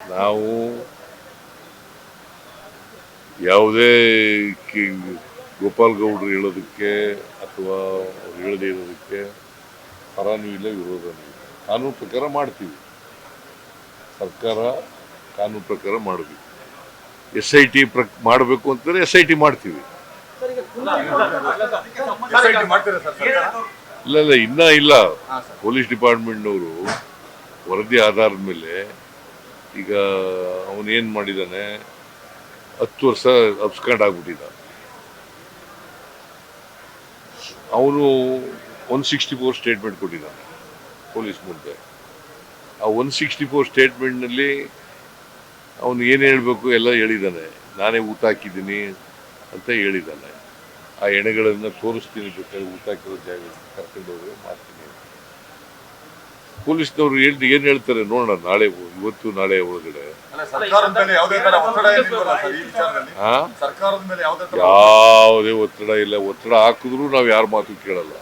ನಾವು ಯಾವುದೇ ಕಿ- ಗೋಪಾಲ್ ಗೌಡ್ರು ಹೇಳೋದಕ್ಕೆ ಅಥವಾ ಅವ್ರು ಹೇಳದೇ ಇರೋದಕ್ಕೆ ಪರನೂ ಇಲ್ಲ ವಿರೋಧನೂ ಇಲ್ಲ ಕಾನೂನು ಪ್ರಕಾರ ಮಾಡ್ತೀವಿ. ಸರ್ಕಾರ ಕಾನೂನು ಪ್ರಕಾರ ಮಾಡಬೇಕು. ಎಸ್ ಐ ಟಿ ಪ್ರ ಮಾಡಬೇಕು ಅಂತಂದರೆ ಎಸ್ ಐ ಟಿ ಮಾಡ್ತೀವಿ. ಇಲ್ಲ ಇಲ್ಲ ಇನ್ನೂ ಇಲ್ಲ. ಪೊಲೀಸ್ ಡಿಪಾರ್ಟ್ಮೆಂಟ್ನವರು ವರದಿ ಆಧಾರದ ಮೇಲೆ ಈಗ ಅವನೇನು ಮಾಡಿದ್ದಾನೆ ಹತ್ತು ವರ್ಷ ಅಬ್ಸ್ಕಂಡ್ ಆಗ್ಬಿಟ್ಟಿದ್ದ. ಅವನು ಒನ್ ಸಿಕ್ಸ್ಟಿ ಫೋರ್ ಸ್ಟೇಟ್ಮೆಂಟ್ ಕೊಟ್ಟಿದ್ದಾನೆ, ಪೊಲೀಸ್ ಮುಂದೆ. ಆ ಒನ್ ಸಿಕ್ಸ್ಟಿ ಫೋರ್ ಸ್ಟೇಟ್ಮೆಂಟ್ನಲ್ಲಿ ಅವನು ಏನು ಹೇಳಬೇಕು ಎಲ್ಲ ಹೇಳಿದ್ದಾನೆ ನಾನೇ ಊಟ ಹಾಕಿದ್ದೀನಿ ಅಂತ ಹೇಳಿದ್ದಾನೆ ಆ ಎಣೆಗಳನ್ನು ತೋರಿಸ್ತೀನಿ ಜೊತೆ ಊಟ ಹಾಕಿರೋ ಜಾಗ ಕರ್ಕೊಂಡು ಹೋಗಿ ಮಾಡ್ತೀನಿ ಪೊಲೀಸ್ನವ್ರು ಏನು ಏನು ಹೇಳ್ತಾರೆ ನೋಡೋಣ ನಾಳೆ ಇವತ್ತು ನಾಳೆ ಒಳಗಡೆ. ಯಾವುದೇ ಒತ್ತಡ ಇಲ್ಲ. ಒತ್ತಡ ಹಾಕಿದ್ರು ನಾವು ಯಾರ ಮಾತು ಕೇಳಲ್ಲ.